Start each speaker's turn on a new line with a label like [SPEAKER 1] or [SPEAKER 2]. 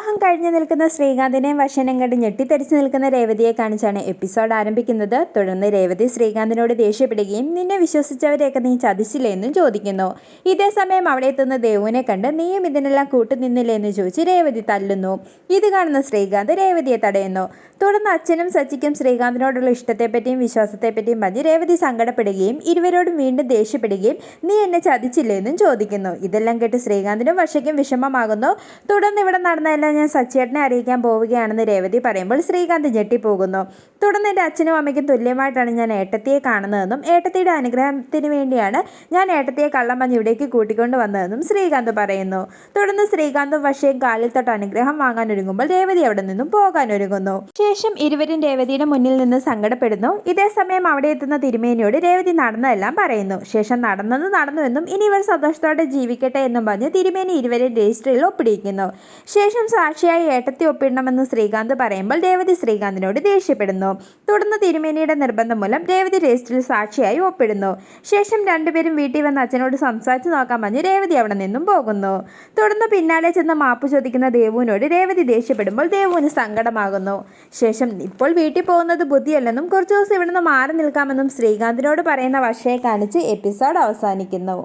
[SPEAKER 1] വിവാഹം കഴിഞ്ഞു നിൽക്കുന്ന ശ്രീകാന്തിനെയും വശനം കണ്ട് ഞെട്ടിത്തരിച്ചു നിൽക്കുന്ന രേവതിയെ കാണിച്ചാണ് എപ്പിസോഡ് ആരംഭിക്കുന്നത്. തുടർന്ന് രേവതി ശ്രീകാന്തിനോട് ദേഷ്യപ്പെടുകയും നിന്നെ വിശ്വസിച്ചവരെയൊക്കെ നീ ചതിച്ചില്ലേ എന്നും ചോദിക്കുന്നു. ഇതേ സമയം അവിടെ എത്തുന്ന ദേവുവിനെ കണ്ട് നീയും ഇതിനെല്ലാം കൂട്ടുനിന്നില്ലേ എന്ന് ചോദിച്ച് രേവതി തല്ലുന്നു. ഇത് കാണുന്ന ശ്രീകാന്ത് രേവതിയെ തടയുന്നു. തുടർന്ന് അച്ഛനും സച്ചിക്കും ശ്രീകാന്തിനോടുള്ള ഇഷ്ടത്തെപ്പറ്റിയും വിശ്വാസത്തെപ്പറ്റിയും പറഞ്ഞ് രേവതി സങ്കടപ്പെടുകയും ഇരുവരോടും വീണ്ടും ദേഷ്യപ്പെടുകയും നീ എന്നെ ചതിച്ചില്ലേ എന്നും ചോദിക്കുന്നു. ഇതെല്ലാം കേട്ട് ശ്രീകാന്തിനും വർഷയ്ക്കും വിഷമമാകുന്നു. തുടർന്ന് ഇവിടെ ഞാൻ സച്ചേട്ടനെ അറിയിക്കാൻ പോവുകയാണെന്ന് രേവതി പറയുമ്പോൾ ശ്രീകാന്ത് ഞെട്ടിപ്പോകുന്നു. തുടർന്ന് എന്റെ അച്ഛനും അമ്മയ്ക്കും തുല്യമായിട്ടാണ് ഞാൻ ഏട്ടത്തിയെ കാണുന്നതെന്നും ഏട്ടത്തിയുടെ അനുഗ്രഹത്തിന് വേണ്ടിയാണ് ഞാൻ ഏട്ടത്തിയെ കള്ളം പറഞ്ഞ് ഇവിടേക്ക് കൂട്ടിക്കൊണ്ട് വന്നതെന്നും ശ്രീകാന്ത് പറയുന്നു. തുടർന്ന് ശ്രീകാന്തും പക്ഷേ കാലിൽ തൊട്ട് അനുഗ്രഹം വാങ്ങാൻ ഒരുങ്ങുമ്പോൾ രേവതി അവിടെ നിന്നും പോകാൻ ഒരുങ്ങുന്നു. ശേഷം ഇരുവരും രേവതിയുടെ മുന്നിൽ നിന്ന് സങ്കടപ്പെടുന്നു. ഇതേ സമയം അവിടെ എത്തുന്ന തിരുമേനിയോട് രേവതി നടന്നതെല്ലാം പറയുന്നു. ശേഷം നടന്നത് നടന്നുവെന്നും ഇനി ഇവർ സന്തോഷത്തോടെ ജീവിക്കട്ടെ എന്നും പറഞ്ഞ് തിരുമേനി ഇരുവരെയും രജിസ്റ്ററിൽ ഒപ്പിടിയിക്കുന്നു ശേഷം സാക്ഷിയായി ഏട്ടത്തി ഒപ്പിടണമെന്ന് ശ്രീകാന്ത് പറയുമ്പോൾ രേവതി ശ്രീകാന്തിനോട് ദേഷ്യപ്പെടുന്നു. തുടർന്ന് തിരുമേനിയുടെ നിർബന്ധം മൂലം രേവതി രജിസ്റ്ററിൽ സാക്ഷിയായി ഒപ്പിടുന്നു. ശേഷം രണ്ടുപേരും വീട്ടിൽ വന്ന് അച്ഛനോട് സംസാരിച്ച് നോക്കാൻ പറഞ്ഞ് രേവതി അവിടെ നിന്നും പോകുന്നു. തുടർന്ന് പിന്നാലെ ചെന്ന് മാപ്പ് ചോദിക്കുന്ന ദേവുവിനോട് രേവതി ദേഷ്യപ്പെടുമ്പോൾ ദേവുവിന് സങ്കടമാകുന്നു. ശേഷം ഇപ്പോൾ വീട്ടിൽ പോകുന്നത് ബുദ്ധിയല്ലെന്നും കുറച്ചു ദിവസം ഇവിടുന്ന് മാറി നിൽക്കാമെന്നും ശ്രീകാന്തിനോട് പറയുന്ന വശയെ കാണിച്ച് എപ്പിസോഡ് അവസാനിക്കുന്നു.